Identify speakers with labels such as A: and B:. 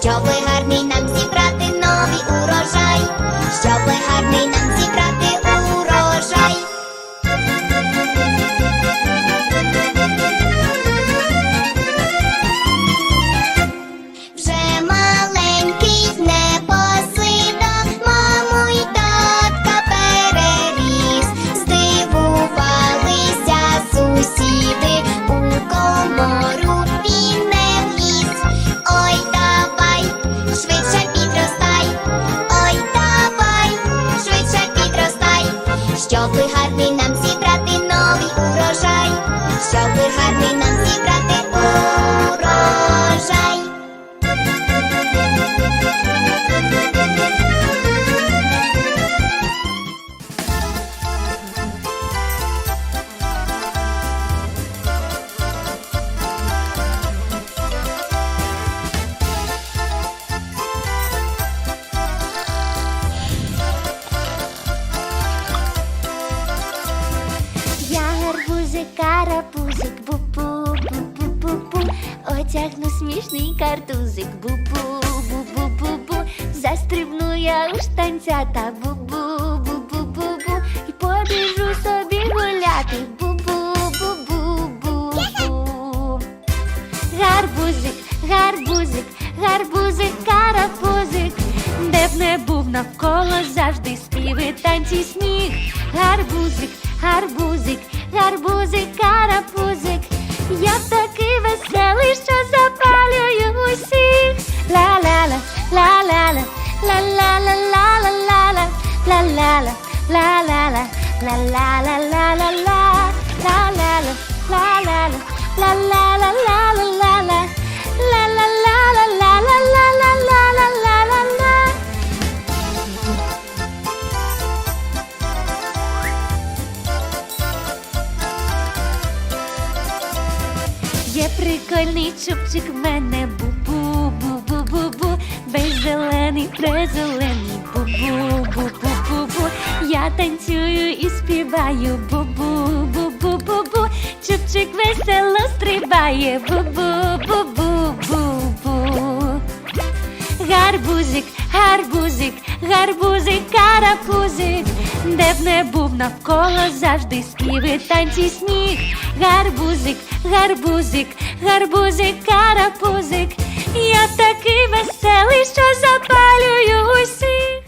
A: Cho Joffrey
B: had been карапузик, бу-бу, бу-бу-бу-бу Отягну смішний картузик, бу-бу, бу-бу-бу-бу Застрибну я у штанцята, бу-бу, бу-бу-бу-бу І побіжу собі гуляти, бу-бу, бу-бу-бу-бу Гарбузик, гарбузик, гарбузик, карапузик, де б не був навколо завжди співи, танці, сміх. Гарбузик, гарбузик, гарбузик, карапузик. Я такий веселий, що запалюю усіх. Ла-ла-ла, ла-ла-ла, ла-ла-ла, ла-ла-ла-ла, ла-ла-ла, ла-ла-ла, ла-ла-ла-ла-ла-ла, ла-ла-ла, Є прикольний чубчик в мене бу-бу, бу-бу-бу-бу, весь зелений, презелений, бу-бу, бу-бу-бу-бу. Я танцюю і співаю бу-бу, бу-бу-бу-бу. Чубчик весело стрибає, бу-бу, бу-бу-бу-бу. Гарбузик, гарбузик, гарбузик, карапузик, де б не був навколо завжди співи, танці, сніг, Гарбузик, гарбузик, гарбузик, карапузик. Я такий веселий, що запалюю усіх.